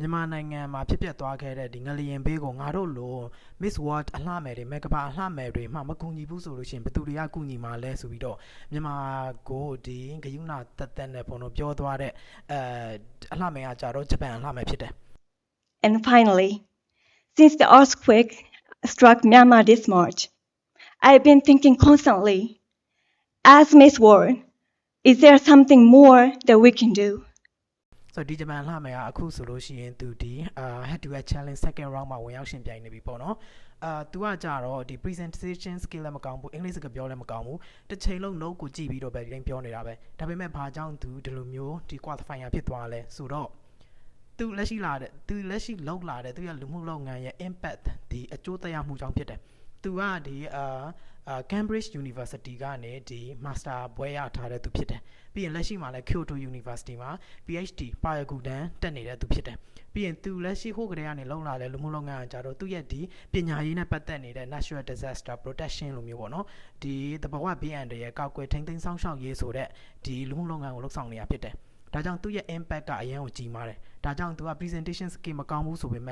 မြန်မာနိုင်ငံမှာဖြစ်ပျက်သွားခဲ့တဲ့ဒီငလျင်ဘေးကိုငါတို့လို Miss World အလှမယ်တွေမေကပါအလှမယ်တွေမှမကူညီဘူးဆိုလို့ရှိရင်ဘယ်သူတွေကကူညီမှာလဲဆိုပြီးတော့မြန်မာကိုဒီဂယုဏတက်တက်နဲ့ဘုံတို့ပြောသွားတဲ့အဲအလှမယ်ကကြတော့ဂျပန်အလှမယ်ဖြစ်တယ် And finally, since the earthquake struck Myanmar this March, I've been thinking constantly, as Miss World, is there something more that we can do? ဆိုတော့ဒီဂျပန်လှမယ်ကအခုဆိုလို့ရှိရင်သူဒီအာ head to head challenge second round မှာဝင်ရောက်ရှင်ပြိုင်နေပြီပေါ့နော်အာ तू ကကြတော့ဒီ presentation skill လည်းမကောင်းဘူးအင်္ဂလိပ်စကားပြောလည်းမကောင်းဘူးတစ်ချိန်လုံး note ကိုကြည့်ပြီးတော့ပဲဒီတိုင်းပြောနေတာပဲဒါပေမဲ့ဘာကြောင့် तू ဒီလိုမျိုးဒီ qualifier ဖြစ်သွားလဲဆိုတော့သူလက်ရှိလာတဲ့သူလက်ရှိလောက်လာတဲ့သူရဲ့လူမှုလုပ်ငန်းရဲ့ impact ဒီအကျိုးသက်ရောက်မှုကြောင့်ဖြစ်တယ်။သူကဒီအာအာ Cambridge University ကနေဒီ master ဘွဲရထားတဲ့သူဖြစ်တယ်။ပြီးရင်လက်ရှိမှာလည်း Kyoto University မှာ PhD ပါရဂူတန်းတက်နေတဲ့သူဖြစ်တယ်။ပြီးရင်သူလက်ရှိဟိုကတည်းကနေလုံလာတဲ့လူမှုလုပ်ငန်းအကြတော့သူရဲ့ဒီပညာရေးနဲ့ပတ်သက်နေတဲ့ Natural Disaster Protection လို့မျိုးပေါ့နော်။ဒီသဘာဝဘေးအန္တရာယ်ကောက်ွယ်ထိန်းသိမ်းဆောင်ရှောက်ရေးဆိုတဲ့ဒီလူမှုလုပ်ငန်းကိုလှုပ်ဆောင်နေတာဖြစ်တယ်။ဒါကြောင့်သူ့ရဲ့ impact ကအရင်ကိုကြီးမားတယ်။ဒါကြောင့်သူက presentation skill မကောင်းဘူးဆိုပေမဲ့